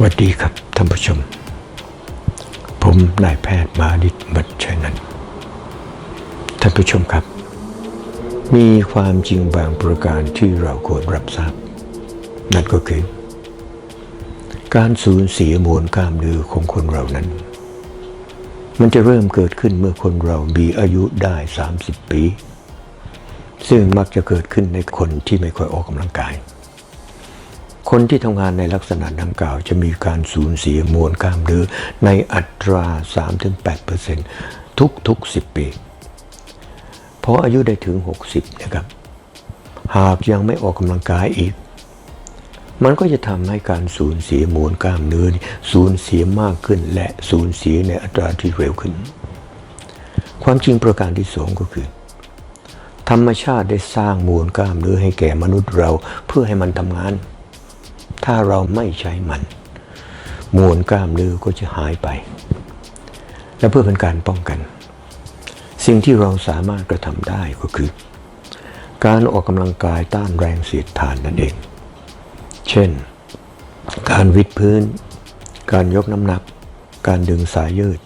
สวัสดีครับท่านผู้ชม ผมนายแพทย์มาดิตบัตชัยนันท์ท่านผู้ชมครับ มีความจริงบางประการที่เราควรรับทราบ นั่นก็คือ การสูญเสียมวลกล้ามเนื้อของคนเรานั้น มันจะเริ่มเกิดขึ้นเมื่อคนเรามีอายุได้ 30 ปี ซึ่งมักจะเกิดขึ้นในคนที่ไม่ค่อยออกกำลังกาย คนที่ทำงานในลักษณะดังกล่าว จะมีการสูญเสียมวลกล้ามเนื้อในอัตรา 3-8%ทุกทุกๆ10 ปีพออายุได้ถึง 60 นะครับ หากยังไม่ออกกำลังกายอีก มันก็จะทำให้การสูญเสียมวลกล้ามเนื้อสูญเสียมากขึ้น และสูญเสียในอัตราที่เร็วขึ้น ความจริงประการที่สองก็คือธรรมชาติได้สร้างมวลกล้ามเนื้อให้แก่มนุษย์เราเพื่อให้มันทำงาน ถ้าเราไม่ใช้มัน มวลกล้ามเนื้อก็จะหายไป และเพื่อเป็นการป้องกัน สิ่งที่เราสามารถกระทำได้ก็คือ การออกกำลังกายต้านแรงเสียดทานนั่นเอง เช่น การวิดพื้น การยกน้ำหนัก การดึงสายยืด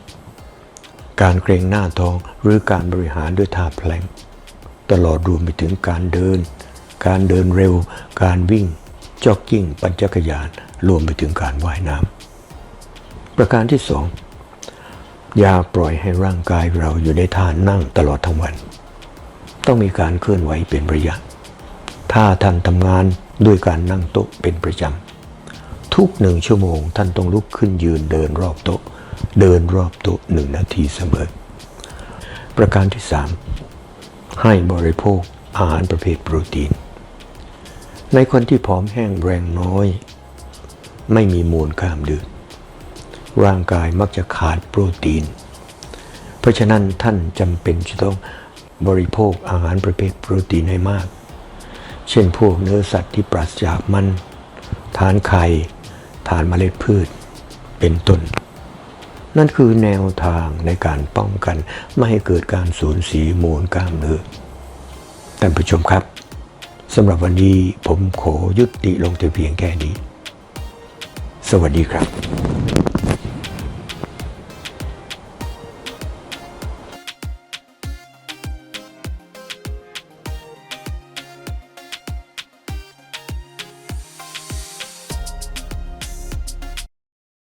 การเกรงหน้าท้องหรือการบริหารด้วยท่าแพลงตลอดรวมไปถึงการเดิน การเดินเร็ว การวิ่ง จ็อกกิ้งปั่นจักรยาน รวมไปถึงการว่ายน้ำประการที่สองอย่าปล่อยให้ร่างกายเราอยู่ในท่านั่งตลอดทั้งวัน ต้องมีการเคลื่อนไหวเป็นระยะ ถ้าท่านทำงานด้วยการนั่งโต๊ะเป็นประจำ ทุกหนึ่งชั่วโมงท่านต้องลุกขึ้นยืนเดินรอบโต๊ะ เดินรอบโต๊ะหนึ่งนาทีเสมอ ประการที่สามให้บริโภคอาหารประเภทโปรตีน ในคนที่ผอมแห้งแรงน้อย ไม่มีมูลกล้ามเนื้อร่างกายมักจะขาดโปรตีน เพราะฉะนั้นท่านจำเป็นจะต้องบริโภคอาหารประเภทโปรตีนให้มาก เช่นพวกเนื้อสัตว์ที่ปราศจากมัน ทานไข่ ทานเมล็ดพืช เป็นต้น นั่นคือแนวทางในการป้องกัน ไม่ให้เกิดการสูญเสียมวลกล้ามเนื้อท่านผู้ชมครับ สำหรับวันนี้ผมขอยุติลงแต่เพียงแค่นี้ สวัสดีครับ